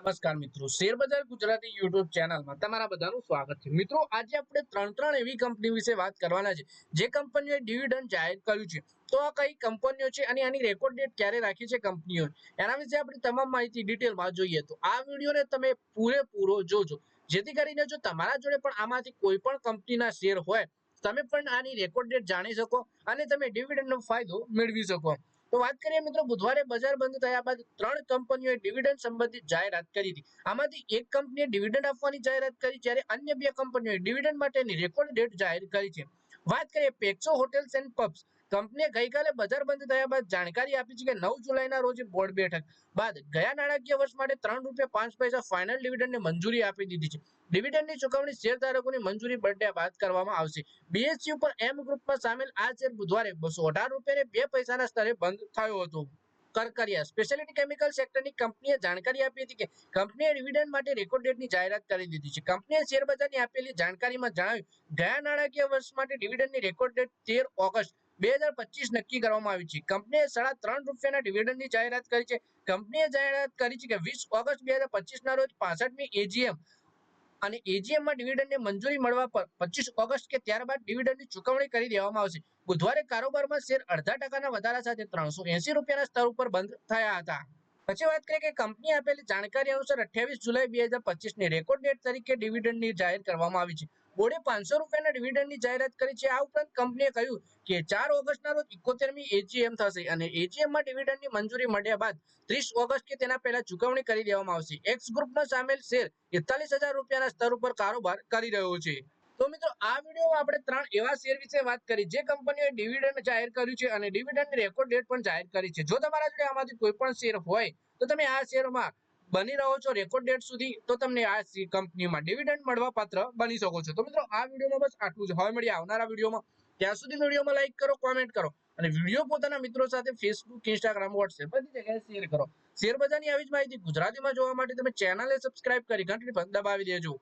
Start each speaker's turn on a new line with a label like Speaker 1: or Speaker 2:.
Speaker 1: નમસ્કાર મિત્રો. શેરબજાર ગુજરાતી યુટ્યુબ ચેનલમાં તમારા બધાનું સ્વાગત છે. મિત્રો, આજે આપણે ત્રણ ત્રણ એવી કંપની વિશે વાત કરવાના છે. જે કંપનીઓએ ડિવિડન્ડ જાહેર કર્યું છે. તો આ કઈ કંપનીઓ છે અને આની રેકોર્ડ ડેટ ક્યારે રાખી છે કંપનીઓ એના વિશે આપણે તમામ માહિતી ડિટેલમાં જોઈએ તો આ વિડીયોને તમે પૂરેપૂરો જોજો. જેથી કરીને જો તમારા જોડે પણ આમાંથી કોઈ પણ કંપનીના શેર હોય, તમે પણ આની રેકોર્ડ ડેટ જાણી શકો અને તમે ડિવિડન્ડનો ફાયદો મેળવી શકો. તો વાત કરીએ મિત્રો, બુધવારે બજાર બંધ થયા બાદ ત્રણ કંપનીઓએ ડિવિડન્ડ સંબંધિત જાહેરાત કરી હતી. આમાંથી એક કંપનીએ ડિવિડન્ડ આપવાની જાહેરાત કરી, જ્યારે અન્ય બે કંપનીઓએ ડિવિડન્ડ માટેની રેકોર્ડ ડેટ જાહેર કરી છે. વાત કરીએ પેક્સો હોટેલ્સ એન્ડ પબ્સ કંપનીએ ગઈકાલે બજાર બંધ થયા બાદ જાણકારી આપી છે કે નવ જુલાઈના રોજ બોર્ડ બેઠક બાદ ગયા નાણાકીય વર્ષ માટે ત્રણ રૂપિયા પાંચ પૈસા ફાઇનલ ડિવિડન્ડને મંજૂરી આપી દીધી છે. ડિવિડન્ડની ચુકવણી શેરધારકોની મંજૂરી બર્થડે બાદ કરવામાં આવશે. બીએસસી ઉપર એમ ગ્રુપમાં સામેલ આ શેર બુધવારે બસો અઢાર રૂપિયાને બે પૈસાના સ્તરે બંધ થયો હતો. કરકરિયા સ્પેશિયાલિટી કેમિકલ સેક્ટરની કંપનીએ જાણકારી આપી હતી કે કંપનીએ ડિવિડન્ડ માટે રેકોર્ડ ડેટની જાહેરાત કરી દીધી છે. કંપનીએ શેર બજારની આપેલી જાણકારીમાં જણાવ્યું, ગયા નાણાકીય વર્ષ માટે ડિવિડન્ડની રેકોર્ડ ડેટ તેર ઓગસ્ટ બે હજાર પચીસ નક્કી કરવામાં આવી છે. કંપનીએ સાડા ત્રણ રૂપિયાના ડિવિડન્ડની જાહેરાત કરી છે. કંપનીએ જાહેરાત કરી છે કે વીસ ઓગસ્ટ બે હજાર પચીસના રોજ પાસઠમી એજીએમ અને એજીએમમાં ડિવિડન્ડને મંજૂરી મળવા પર પચીસ ઓગસ્ટ કે ત્યારબાદ ડિવિડન્ડની ચૂકવણી કરી દેવામાં આવશે. બુધવારે કારોબારમાં શેર અડધા ટકાના વધારા સાથે ત્રણસો એસી રૂપિયાના સ્તર ઉપર બંધ થયા હતા. પછી વાત કરીએ કે કંપની આપેલી જાણકારી અનુસાર અઠ્યાવીસ જુલાઈ બે હજાર પચીસની રેકોર્ડ ડેટ તરીકે ડિવિડન્ડની જાહેર કરવામાં આવી છે. બોર્ડે પાંચસો રૂપિયાના ડિવિડન્ડની જાહેરાત કરી છે. આ ઉપરાંત કંપનીએ કહ્યું કે ચાર ઓગસ્ટના રોજ ઇકોતેરમી એજીએમ થશે અને એજીએમમાં ડિવિડન્ડની મંજૂરી મળ્યા બાદ ત્રીસ ઓગસ્ટ કે તેના પહેલા ચૂકવણી કરી દેવામાં આવશે. એક્સ ગ્રુપમાં સામેલ શેર એકતાલીસ હજાર રૂપિયાના સ્તર ઉપર કારોબાર કરી રહ્યો છે. તો મિત્રો, આ વિડીયોમાં આપણે ત્રણ એવા શેર વિશે વાત કરી જે કંપનીઓએ ડિવિડન્ડ જાહેર કર્યું છે અને ડિવિડન્ડની રેકોર્ડ ડેટ પણ જાહેર કરી છે. જો તમારા જોડે આમાંથી કોઈ પણ શેર હોય, તો તમે આ શેરમાં બની રહો છો રેકોર્ડ ડેટ સુધી, તો તમને આ કંપનીમાં ડિવિડન્ડ મળવા પાત્ર બની શકો છો. તો મિત્રો, આ વિડીયોમાં બસ આટલું જ. હવે મળીએ આવનારા વિડીયોમાં. ત્યાં સુધી વિડીયોમાં લાઈક કરો કોમેન્ટ કરો અને વીડિયો પોતાના મિત્રો સાથે ફેસબુક ઇન્સ્ટાગ્રામ વોટ્સએપ બધી જગ્યાએ શેર કરો. શેર બજારની આવી જ માહિતી ગુજરાતીમાં જોવા માટે તમે ચેનલને સબસ્ક્રાઇબ કરી ઘંટડી પર દબાવી દેજો.